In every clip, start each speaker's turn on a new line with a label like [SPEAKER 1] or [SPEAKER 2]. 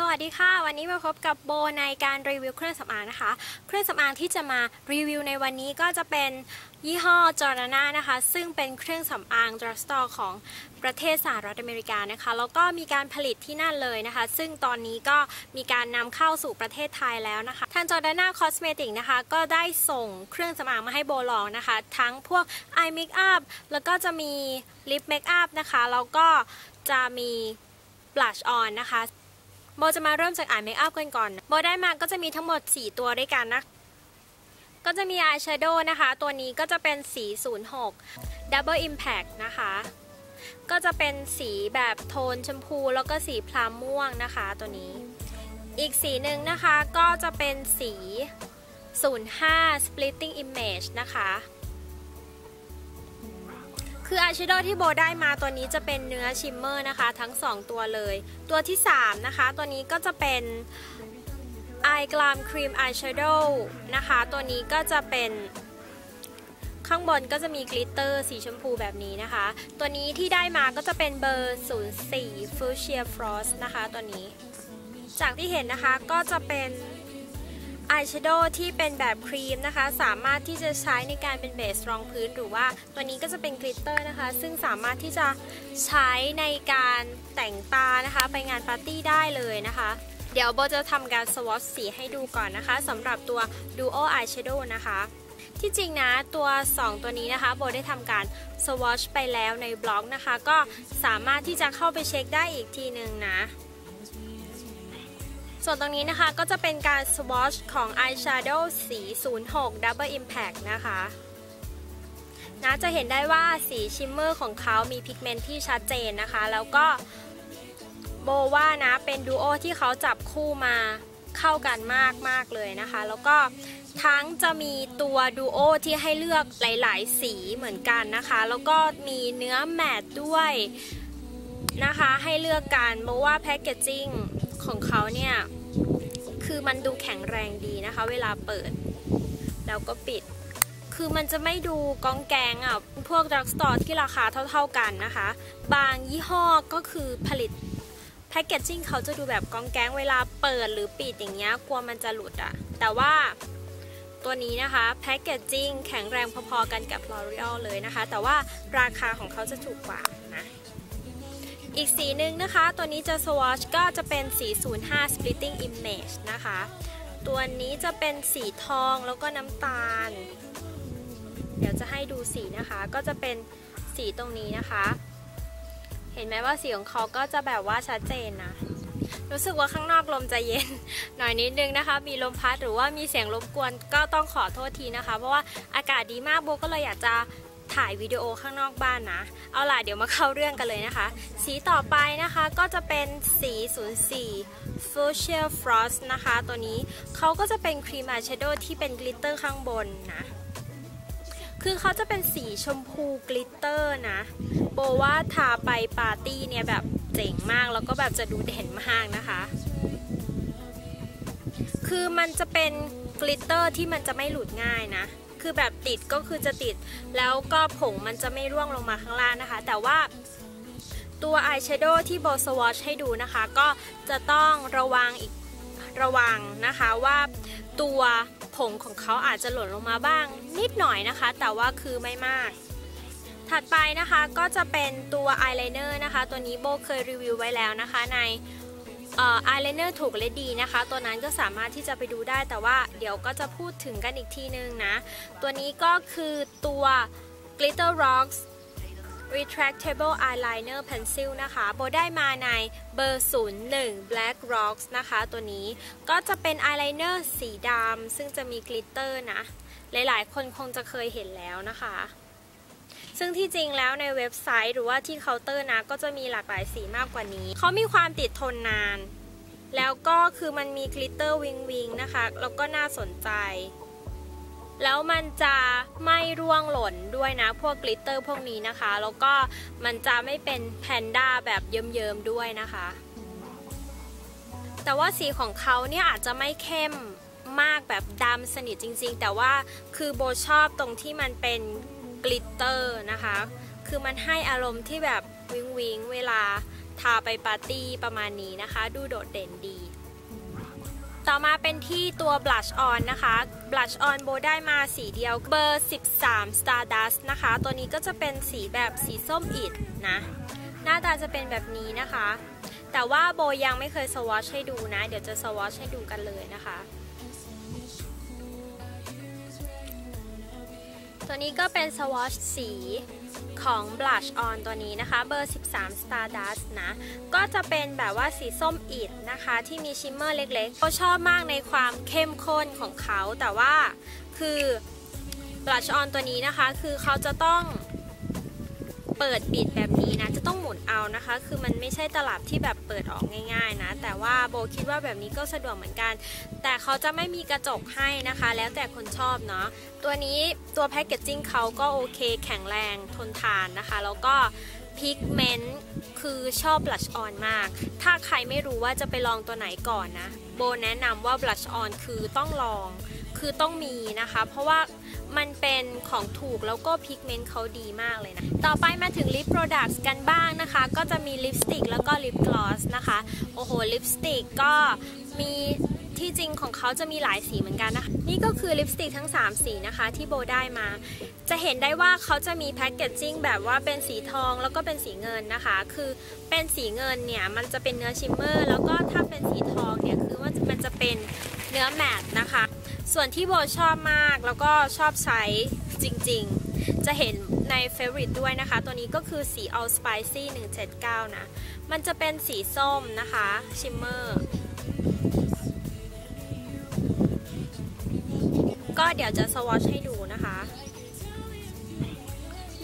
[SPEAKER 1] สวัสดีค่ะ วันนี้มาพบกับโบในการรีวิวเครื่องสำอางนะคะ เครื่องสำอางที่จะมารีวิวในวันนี้ก็จะเป็นยี่ห้อจอร์ดาน่านะคะ ซึ่งเป็นเครื่องสำอางดรัสตอร์ของประเทศสหรัฐอเมริกานะคะ แล้วก็มีการผลิตที่นั่นเลยนะคะ ซึ่งตอนนี้ก็มีการนำเข้าสู่ประเทศไทยแล้วนะคะ ทางจอร์ดานาคอสเมติกนะคะ ก็ได้ส่งเครื่องสำอางมาให้โบลองนะคะ ทั้งพวกอายเมคอัพแล้วก็จะมีลิปเมคอัพนะคะ แล้วก็จะมีบลัชออนนะคะ โบจะมาเริ่มจากอายเมคอัพกันก่อน โบได้มาก็จะมีทั้งหมด 4 ตัวด้วยกันนะ ก็จะมีอายแชโดว์นะคะ ตัวนี้ก็จะเป็นสี 06 Double Impact นะคะ ก็จะเป็นสีแบบโทนชมพู แล้วก็สีพลามม่วงนะคะตัวนี้ อีกสีหนึ่งนะคะก็จะเป็นสี 05 Splitting Image นะคะ คืออายแชโดว์ที่โบได้มาตัวนี้จะเป็นเนื้อชิมเมอร์นะคะ ทั้ง 2 ตัวเลย ตัวที่ 3 นะคะ ตัวนี้ก็จะเป็นไอ g กลามครีมอายแชโดว์นะคะ ตัวนี้ก็จะเป็นข้างบนก็จะมีกลิตเตอร์สีชมพูแบบนี้นะคะ ตัวนี้ที่ได้มาก็จะเป็นเบอร์ 04 Fuchsia Frost นะคะตัวนี้ จากที่เห็นนะคะก็จะเป็น อายแชโดว์ที่เป็นแบบครีมนะคะ สามารถที่จะใช้ในการเป็นเบสรองพื้นหรือว่าตัวนี้ก็จะเป็นกลิตเตอร์นะคะ ซึ่งสามารถที่จะใช้ในการแต่งตานะคะ ไปงานปาร์ตี้ได้เลยนะคะ เดี๋ยวโบจะทำการสวอชสีให้ดูก่อนนะคะสำหรับตัว Duo Eyeshadow นะคะที่จริงนะตัว 2 ตัวนี้นะคะโบได้ทำการสวอชไปแล้วในบล็อกนะคะ ก็สามารถที่จะเข้าไปเช็คได้อีกทีหนึ่งนะ ส่วนตรงนี้นะคะก็จะเป็นการสวอชของ Eyeshadow สี 06 Double Impact นะคะนะจะเห็นได้ว่าสีชิมเมอร์ของเขามีพิกเมนต์ที่ชัดเจนนะคะ แล้วก็โบว่านะเป็นดูโอที่เขาจับคู่มาเข้ากันมากมากเลยนะคะ แล้วก็ทั้งจะมีตัวดูโอที่ให้เลือกหลาย ๆ สีเหมือนกันนะคะ แล้วก็มีเนื้อแมตด้วยนะคะ ให้เลือกกันเพราะว่าแพคเกจจิ้งของเขาเนี่ย คือมันดูแข็งแรงดีนะคะ เวลาเปิด แล้วก็ปิด คือมันจะไม่ดูกองแกงอะ พวกดรักสตอร์ที่ราคาเท่าๆกันนะคะ บางยี่ห้อก็คือผลิตแพคเกจจิ้งเขาจะดูแบบกองแกงเวลาเปิดหรือปิดอย่างเงี้ยกลัวมันจะหลุดอะ แต่ว่าตัวนี้นะคะแพคเกจจิ้งแข็งแรงพอๆกันกับ L'Oreal เลยนะคะ แต่ว่าราคาของเขาจะถูกกว่า อีกสีหนึ่งนะคะ ตัวนี้จะสวอชก็จะเป็นสี 05 Splitting Image นะคะ ตัวนี้จะเป็นสีทองแล้วก็น้ำตาล เดี๋ยวจะให้ดูสีนะคะ ก็จะเป็นสีตรงนี้นะคะ เห็นไหมว่าสีของเขาก็จะแบบว่าชัดเจนนะ รู้สึกว่าข้างนอกลมจะเย็น หน่อยนิดนึงนะคะ มีลมพัดหรือว่ามีเสียงรบกวนก็ต้องขอโทษทีนะคะ เพราะว่าอากาศดีมากโบก็เลยอยากจะ ถ่ายวิดีโอข้างนอกบ้านนะ เอาล่ะเดี๋ยวมาเข้าเรื่องกันเลยนะคะ สีต่อไปนะคะก็จะเป็นสี 04 Fuchsia Frost นะคะ ตัวนี้เขาก็จะเป็นครีมอายแชโดว์ที่เป็นกลิตเตอร์ข้างบนนะ คือเขาจะเป็นสีชมพูกลิตเตอร์นะโบว่าทาไปปาร์ตี้เนี่ยแบบเจ๋งมากแล้วก็แบบจะดูเด่นมากนะคะ คือมันจะเป็นกลิตเตอร์ที่มันจะไม่หลุดง่ายนะ คือแบบติดก็คือจะติด แล้วก็ผงมันจะไม่ร่วงลงมาข้างล่างนะคะ แต่ว่าตัวอายแชโดว์ที่โบสวอชให้ดูนะคะ ก็จะต้องระวังอีกระวังนะคะว่าตัวผงของเขาอาจจะหล่นลงมาบ้างนิดหน่อยนะคะ แต่ว่าคือไม่มาก ถัดไปนะคะก็จะเป็นตัวอายไลเนอร์นะคะ ตัวนี้โบเคยรีวิวไว้แล้วนะคะใน อายไลเนอร์ถูกและดีนะคะ ตัวนั้นก็สามารถที่จะไปดูได้แต่ว่าเดี๋ยวก็จะพูดถึงกันอีกทีนึงนะ ตัวนี้ก็คือตัว Glitter Rocks retractable eyeliner pencil นะคะ โบได้มาในเบอร์ 01 black rocks นะคะ ตัวนี้ก็จะเป็น eyeliner สีดำซึ่งจะมีกลิตเตอร์นะ หลายๆ คนคงจะเคยเห็นแล้วนะคะ ซึ่งที่จริงแล้วในเว็บไซต์หรือว่าที่เคาน์เตอร์นะก็จะมีหลากหลายสีมากกว่านี้ เขามีความติดทนนาน แล้วก็คือมันมีกลิตเตอร์วิงวิงนะคะ แล้วก็น่าสนใจ แล้วมันจะไม่ร่วงหล่นด้วยนะ พวกกลิตเตอร์พวกนี้นะคะ แล้วก็มันจะไม่เป็นแพนด้าแบบเยิ้มๆด้วยนะคะ แต่ว่าสีของเขาเนี่ยอาจจะไม่เข้มมากแบบดำสนิทจริงๆ แต่ว่าคือโบชอบตรงที่มันเป็น กลิตเตอร์นะคะ คือมันให้อารมณ์ที่แบบวิงวิงเวลาทาไปปาร์ตี้ประมาณนี้นะคะ ดูโดดเด่นดี ต่อมาเป็นที่ตัว blush on นะคะ blush on โบได้มาสีเดียวเบอร์ 13 stardust นะคะ ตัวนี้ก็จะเป็นสีแบบสีส้มอิดนะ หน้าตาจะเป็นแบบนี้นะคะ แต่ว่าโบยังไม่เคยสวอชให้ดูนะ เดี๋ยวจะสวอชให้ดูกันเลยนะคะ ตัวนี้ก็เป็นสวอชสีของ blush on ตัวนี้นะคะ เบอร์ 13 stardust นะ ก็จะเป็นแบบว่าสีส้มอิดนะคะ ที่มีชิมเมอร์เล็กๆเขาชอบมากในความเข้มข้นของเขา แต่ว่าคือ blush on ตัวนี้นะคะ คือเขาจะต้องเปิดปิดแบบนี้ ต้องหมุนเอานะคะ คือมันไม่ใช่ตลับที่แบบเปิดออกง่าย ๆ นะ แต่ว่าโบคิดว่าแบบนี้ก็สะดวกเหมือนกัน แต่เขาจะไม่มีกระจกให้นะคะ แล้วแต่คนชอบเนาะ ตัวนี้ตัวแพคเกจจิ้งเขาก็โอเค แข็งแรงทนทานนะคะ แล้วก็พิกเมนต์คือชอบบลัชออนมาก ถ้าใครไม่รู้ว่าจะไปลองตัวไหนก่อนนะ โบแนะนำว่าบลัชออนคือต้องลอง คือต้องมีนะคะ เพราะว่า มันเป็นของถูกแล้วก็พิกเมนต์เขาดีมากเลยนะ ต่อไปมาถึงลิปโปรดักต์กันบ้างนะคะ ก็จะมีลิปสติกแล้วก็ลิปกลอสนะคะ โอ้โห ลิปสติกก็มีที่จริงของเขาจะมีหลายสีเหมือนกันนะคะ นี่ก็คือลิปสติกทั้ง 3 สีนะคะที่โบได้มา จะเห็นได้ว่าเขาจะมีแพคเกจจิ้งแบบว่าเป็นสีทองแล้วก็เป็นสีเงินนะคะ คือเป็นสีเงินเนี่ยมันจะเป็นเนื้อชิมเมอร์ แล้วก็ถ้าเป็นสีทองเนี่ยคือว่ามันจะเป็นเนื้อแมตนะคะ ส่วนที่โบชอบมากแล้วก็ชอบใช้จริงๆ จะเห็นใน Favorite ด้วยนะคะ ตัวนี้ก็คือสี All Spicy 179 นะ มันจะเป็นสีส้มนะคะชิมเมอร์ก็เดี๋ยวจะสวอชให้ดู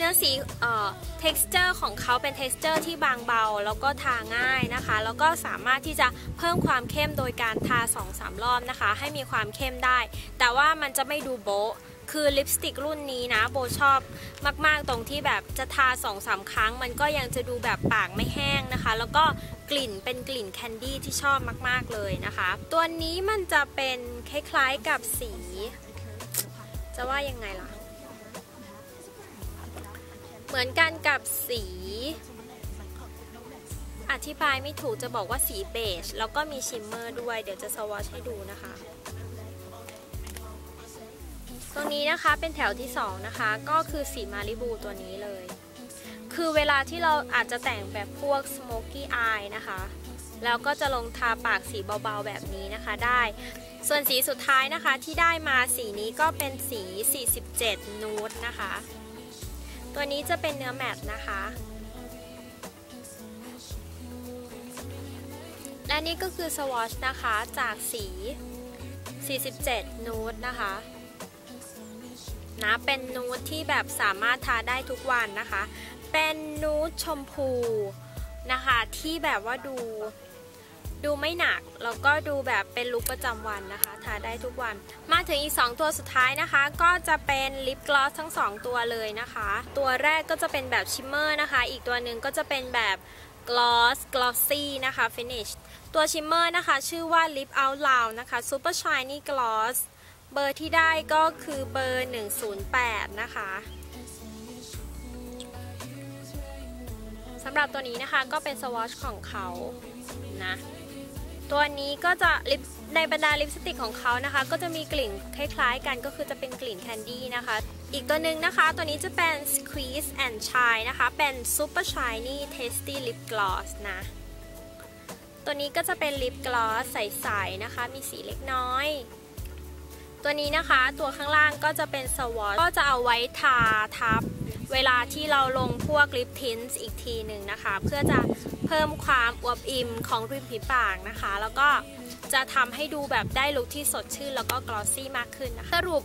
[SPEAKER 1] เนื้อสีเอ่อ texture ของเขาเป็น texture ที่บางเบา แล้วก็ทาง่ายนะคะ แล้วก็สามารถที่จะเพิ่มความเข้มโดยการทา 2-3 รอบนะคะ ให้มีความเข้มได้ แต่ว่ามันจะไม่ดูโบ๊ะคือลิปสติกรุ่นนี้นะโบชอบมาก ๆ ตรงที่แบบจะทา2-3ครั้ง มันก็ยังจะดูแบบปากไม่แห้งนะคะ แล้วก็กลิ่นเป็นกลิ่นแคนดี้ที่ชอบมาก ๆ เลยนะคะ ตัวนี้มันจะเป็นคล้าย ๆ กับสี จะว่ายังไงล่ะ เหมือนกันกับสี อธิบายไม่ถูกจะบอกว่าสีเบจ แล้วก็มีชิมเมอร์ด้วย เดี๋ยวจะสวอชให้ดูนะคะ ตรงนี้นะคะเป็นแถวที่ 2 นะคะ ก็คือสีมาริบูตัวนี้เลย คือเวลาที่เราอาจจะแต่งแบบพวก smoky eye นะคะแล้วก็จะลงทาปากสีเบาๆแบบนี้นะคะได้ ส่วนสีสุดท้ายนะคะที่ได้มาสีนี้ก็เป็นสี 47 นูดนะคะ ตัวนี้จะเป็นเนื้อแมตต์นะคะ และนี่ก็คือสวอชนะคะจากสี 47 นูดนะคะนะเป็นนูดที่แบบสามารถทาได้ทุกวันนะคะ เป็นนูดชมพูนะคะที่แบบว่าดู ดูไม่หนัก แล้วก็ดูแบบเป็นลุคประจำวันนะคะทาได้ทุกวัน มาถึงอีก 2 ตัวสุดท้ายนะคะ ก็จะเป็นลิปกลอสทั้ง 2 ตัวเลยนะคะ ตัวแรกก็จะเป็นแบบชิมเมอร์นะคะ อีกตัวหนึ่งก็จะเป็นแบบกลอสกลอสซี่นะคะฟินิชตัวชิมเมอร์นะคะ ชื่อว่า Lip Out Loud นะคะ Super Shiny Gloss เบอร์ที่ได้ก็คือเบอร์ 108 นะคะสำหรับตัวนี้นะคะก็เป็นสวอชของเขานะ ตัวนี้ก็จะลิปในบรรดาลิปสติกของเขานะคะ ก็จะมีกลิ่นคล้ายๆกันก็คือจะเป็นกลิ่นแคนดี้นะคะ อีกตัวหนึ่งนะคะ ตัวนี้จะเป็น Squeeze and Shine นะคะ เป็น Super Shiny Tasty Lip Gloss นะ ตัวนี้ก็จะเป็นลิปกลอสใสๆนะคะ มีสีเล็กน้อย ตัวนี้นะคะตัวข้างล่างก็จะเป็นสวอชก็จะเอาไว้ทาทับ เวลาที่เราลงพวกลิปทินส์อีกทีหนึ่งนะคะ เพื่อจะ เพิ่มความอวบอิ่มของริมฝีปากนะคะ แล้วก็จะทำให้ดูแบบได้ลุคที่สดชื่นแล้วก็กลอสซี่มากขึ้นนะคะสรุป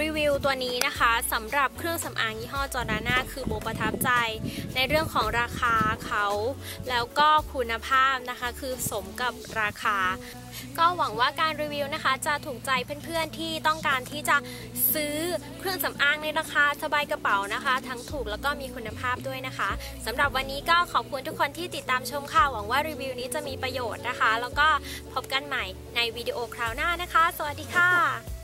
[SPEAKER 1] รีวิวตัวนี้นะคะสำหรับเครื่องสำอางยี่ห้อจอร์ดาน่าคือโบประทับใจ ในเรื่องของราคาเขา แล้วก็คุณภาพนะคะคือสมกับราคา ก็หวังว่าการรีวิวนะคะ จะถูกใจเพื่อนๆที่ต้องการที่จะซื้อเครื่องสำอางในราคาสบายกระเป๋านะคะ ทั้งถูกแล้วก็มีคุณภาพด้วยนะคะสำหรับวันนี้ก็ขอบคุณทุกคนที่ติดตามชมค่ะหวังว่ารีวิวนี้จะมีประโยชน์นะคะ แล้วก็พบกันใหม่ในวิดีโอคราวหน้านะคะ สวัสดีค่ะ